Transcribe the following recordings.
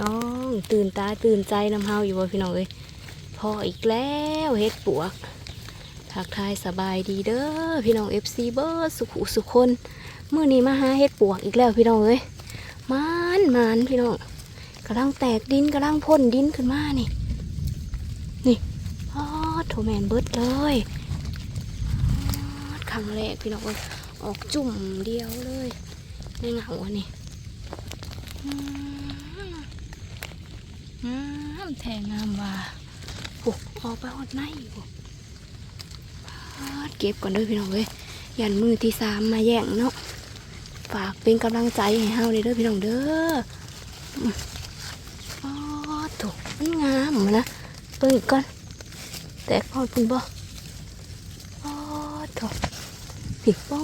น้องตื่นตาตื่นใจน้ำเฮาอยู่บ่พี่น้องเอ้ยพออีกแล้วเฮ็ดปวกทักทายสบายดีเด้อพี่น้อง FC เบิร์สุขุสุคนมื้อนี้มาหาเฮ็ดปวกอีกแล้วพี่น้องเอ้ยมานมานพี่น้องกำลังแตกดินกำลังพ่นดินขึ้นมานี่ นี่อ๋อโถแมนเบิดเลยอ๋อครั้งแรกพี่น้องเอ้ยออกจุ่มเดียวเลยในเหงาอันนี้ อืมอืมแทงงามว่าโอ้ออกไปหดในโอ้ปาดเก็บก่อนเด้อพี่น้องเอ้ยยันมือที่สามมาแย่งเนาะฝากเป็นกำลังใจให้เฮาเลยเด้อพี่น้องเด้ออืมอ๋อถูกงามมานะเบิ่งอีกก่อนแตกพอดพุ่นบ่อ๋อถูกพี่โอ้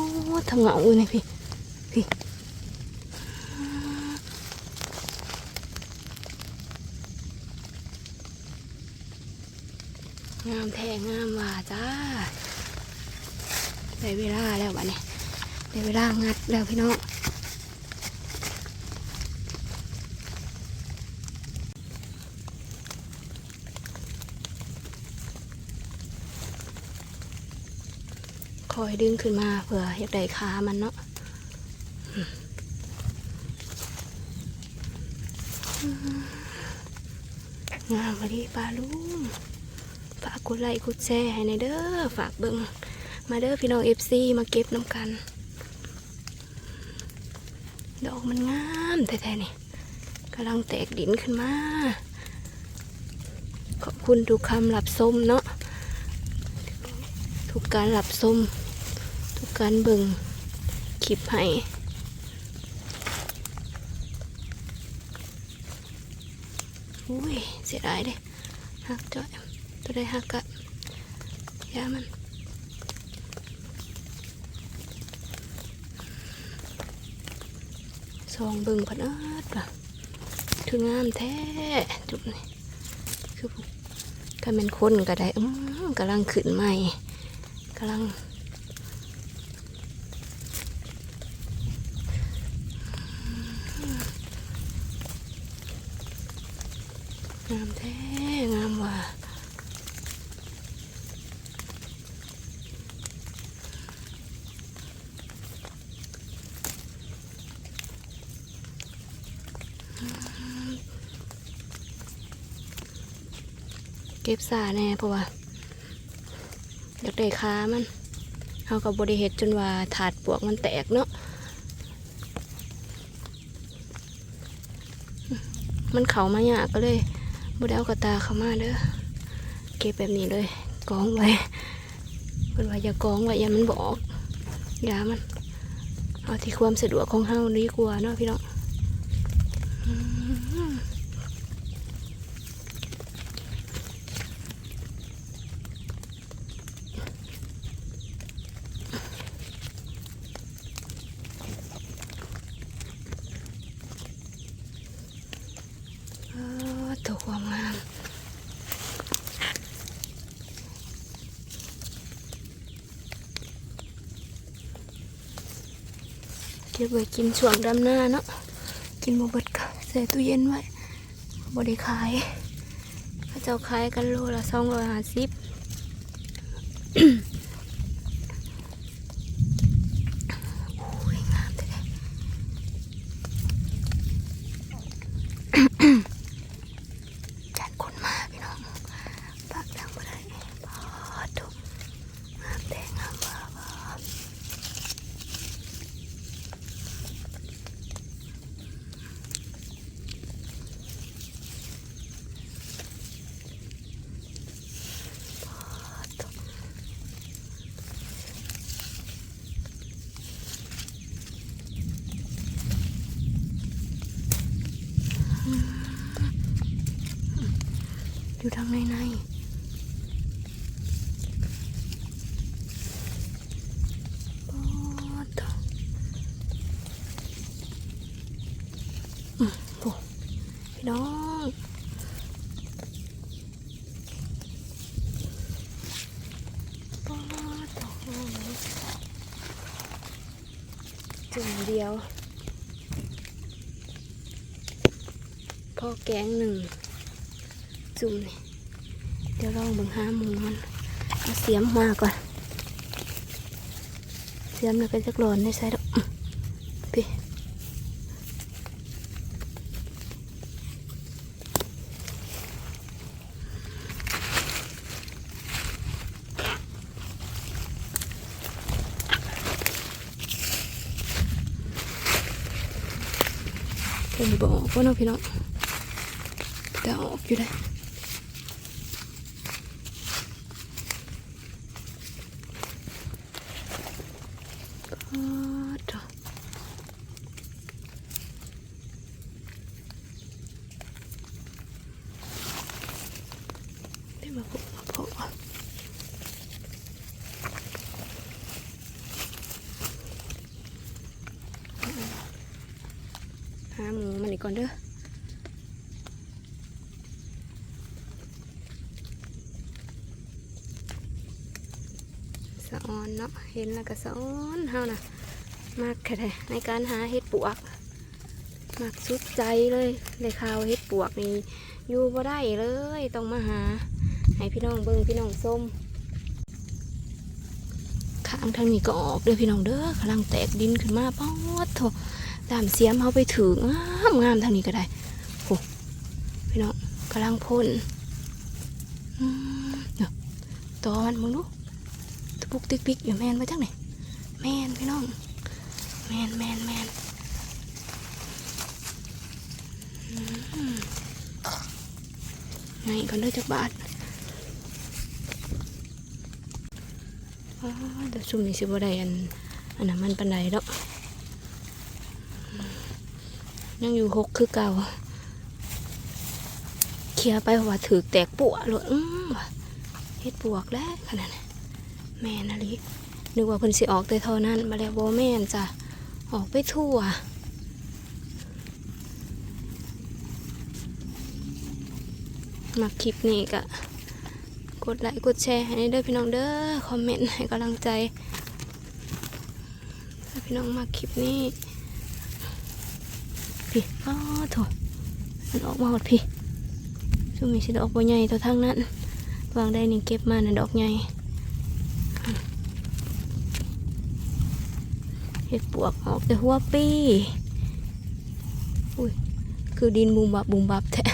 ทางเงาเลยพี่ งามแท้งามว่าจ้าได้เวลาแล้ววะเนี่ยได้เวลางัดแล้วพี่น้องคอยดึงขึ้นมาเผื่ออยากได้ขามันเนาะงามพอดีปลาลุง ฝากกดไลค์กดแชร์ให้ในเด้อฝากเบิ่งมาเด้อพี่น้องเอฟซีมาเก็บน้ำกัน ดอกมันงามแท้ๆนี่กำลังแตกดินขึ้นมา ขอบคุณทุกคำรับส้มเนาะทุกการรับส้ม ทุกการเบิ่งคลิปให้อุ้ยเสียดายเด้หักจ้อย ตัวได้หักกะยามันซองบิ่งพันอาดว่ะคืองามแท้จุดนี้คือก็เป็นคนก็ได้อืมกำลังขึ้นใหม่กำลังงามแท้งามว่ะ เก็บสาแน่เพราะว่าอยากได้ค้ามันเขากับบริเหตุจนว่าถาดปวกมันแตกเนาะมันเขามาหยากก็เลยบดเอากระตาเขามาเด้อเก็บแบบนี้เลยกองไว้เป็นว่าอย่ากองไว้อย่ามันบอกอย่ามันเอาที่ความสะดวกของเฮาดีกว่าเนาะพี่น้อง ตัวความงามเก็บไว้กินช่วงดำหน้าเนาะกินบเบิดก็ใส่ตู้เย็นไว้บริขายเขาเจ้าขายกันโลละสองร้อยห้าสิบ โอ้ยงามแท้ๆ จัดคนมาพี่น้องปากดังบ่ได้ปอดทุกงามแต่งามว่าว่าปอดทุก อยู่ทางในในปอดทุกอือ้พี่น้องปอดทุกจุ่มเดียว พ่อแกงหนึ่ง จุ่มนี่เดี๋ยวลองบังหาหมูมันเอาเสียมมาก่อน เสียมแล้วก็จะกรอนในใส่ดอกอื้อพี่เป็นบอกว่าน้องพี่น้องแต่ออกอยู่ได้ อ๋อจ้ะได้มาพบมาพบอะหาหมูมันอี ก่อนเด้อสะออนเนาะเห็นแล้วก็สะออนเฮานะมากแค่ในการหาเห็ดปวกมากสุดใจเลยเลยข่าวเห็ดปวกนี่อยู่บ่ได้เลยต้องมาหา ให้พี่น้องเบิ่งพี่น้องส้มข้างทางนี้ก็ออกเด้อพี่น้องเด้อกำลังแตกดินขึ้นมาป๊อดโถ ตามเสียมเขาไปถึงงามงามทางนี้ก็ได้โอ้พี่น้องกำลังพ่นเนาะตอมันมึงดูตะปุกติ๊กปิกอยู่แมนมาจังไหนแมนพี่น้อง แมนแมนแมนไงก่อนเด้อจักบาทอ๋อเดี๋ยวซุ่มนี่สิบ่ได้อันอันนั้นมันปันไดดอก ยังอยู่หกคือเก่าเคลียร์ไปว่าถือแตกปวเลยอืมเฮ็ดปวกแล้วขนาดนั้นแม่นะลินึกว่าเพิ่นสิออกแต่เท่านั้นมาแล้วบ่แม่นจ้ะออกไปทั่วมาคลิปนี้ก็กดไลค์กดแชร์ให้เด้อพี่น้องเด้อคอมเมนต์ให้กำลังใจพี่น้องมาคลิปนี้ พี่อ้อโถมันออกมาหมดพี่ช่วงนี้สิดอกบัวใหญ่ตัวทางนั้นวางได้นี่เก็บมาน่ะดอกใหญ่เห็ดปวกออกแต่หัวปีอุ้ยคือดินบุมบับบุมบับแท้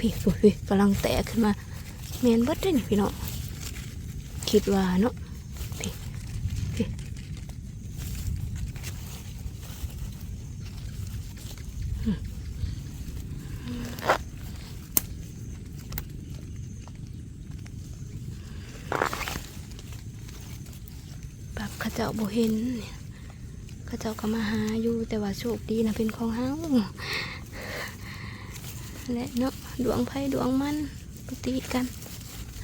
พี่พี่พี่กำลังแตกขึ้นมาเมนบดได้นี่พี่น้องคิดว่าเนาะพี่พี่อืมปรับ เข้าเจ้าบ่เห็นเนี่ยเข้าเจ้าก็มาหาอยู่แต่ว่าโชคดีนะเป็นของเฮาและเนาะดวงไพ่ดวงมันปฏิกัน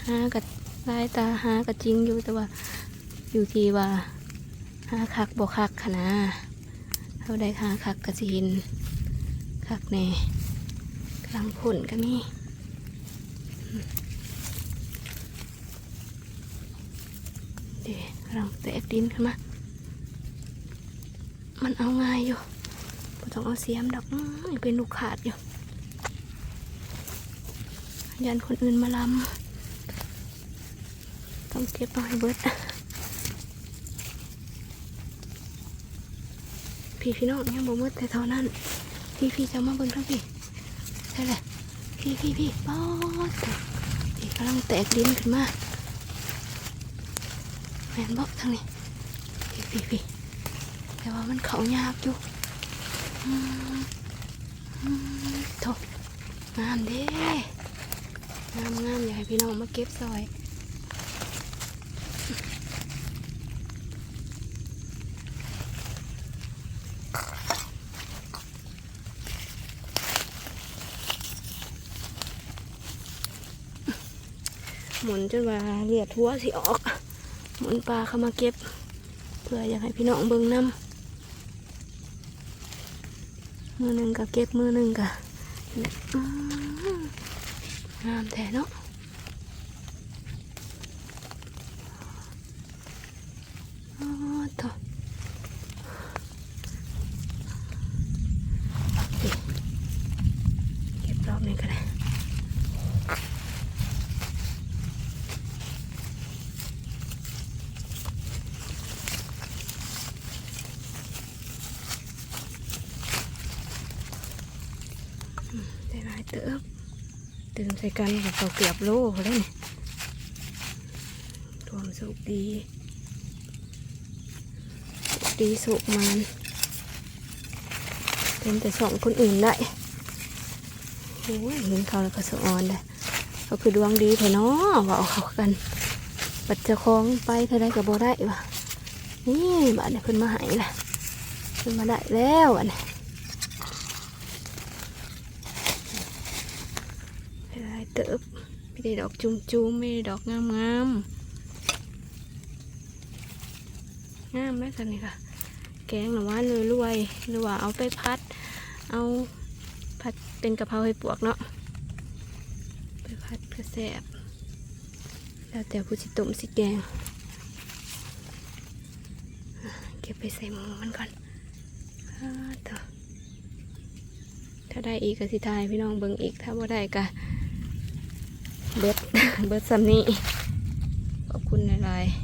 หากับลายตาหากับจริงอยู่แต่ว่าอยู่ที่ว่าหาคักบ่คักขนาเขาได้หาคักกระสินคักแน่กลางผลก็มีอืมเดี๋ยว ลังแตกดินขึ้นมา มันเอาง่ายอยู่ต้องเอาเสียมดอกอยังเป็นลูกขาดอยู่ยันคนอื่นมาลำต้องเก็บมาให้เบิดพี่พี่น้องยังบ่มืดแต่เท่านั้น พี่พี่จะมาเบิ่งทั้งพี่ใช่แหละพี่พี่พี่ป๊อดพี่กำลังแตกดินขึ้นมา แมนบอกทางนี้พี่พี่พี่แต่ว่ามันเขายากอยู่อืมอืมโถงามเด้งามงามอยากให้พี่น้องมาเก็บซอยหมุนจนว่าเลือดทั่วสิออก มุนปลาเข้ามาเก็บ เพื่ออยากให้พี่น้องเบิ่งน้ำมือหนึ่งก็เก็บมือหนึ่งก็อื้องามแท้เนาะอ๋อต่อายเติบตื่นใส่กันกับเขาเกือบโลพอแล้วนี่รวมสุกดีสุกดีสุกมันเป็นแต่สองคนอื่นได้โอ้ยเห็นเขาแล้วก็สะออนเลยเขาคือดวงดีแท้เนาะว่าเอาเขากัน ปัดจะคล้องไปเท่าไรกับโบได้วะนี่บ้านนี้เพิ่นมาหายละเพิ่นมาได้แล้วอันนี้ได้ เติบไม่ได้ดอกจุ่มจุมๆไม่ได้ดอกงามงามงามไหมสันนี่ค่ะ แกงหรือว่าเลยรวยหรือว่าเอาไปพัด เอาพัดเป็นกะเพราให้ปวกเนาะไปพัดกระแสบแล้วแต่ผู้สิต้มสิแกงเก็บไปใส่หมูมันก่อนอถ้าได้อีกก็สิทายพี่น้องเบิ่งอีกถ้าบ่ได้ก็ เบิดเบิดซ้ำนี้ขอบคุณหลายๆ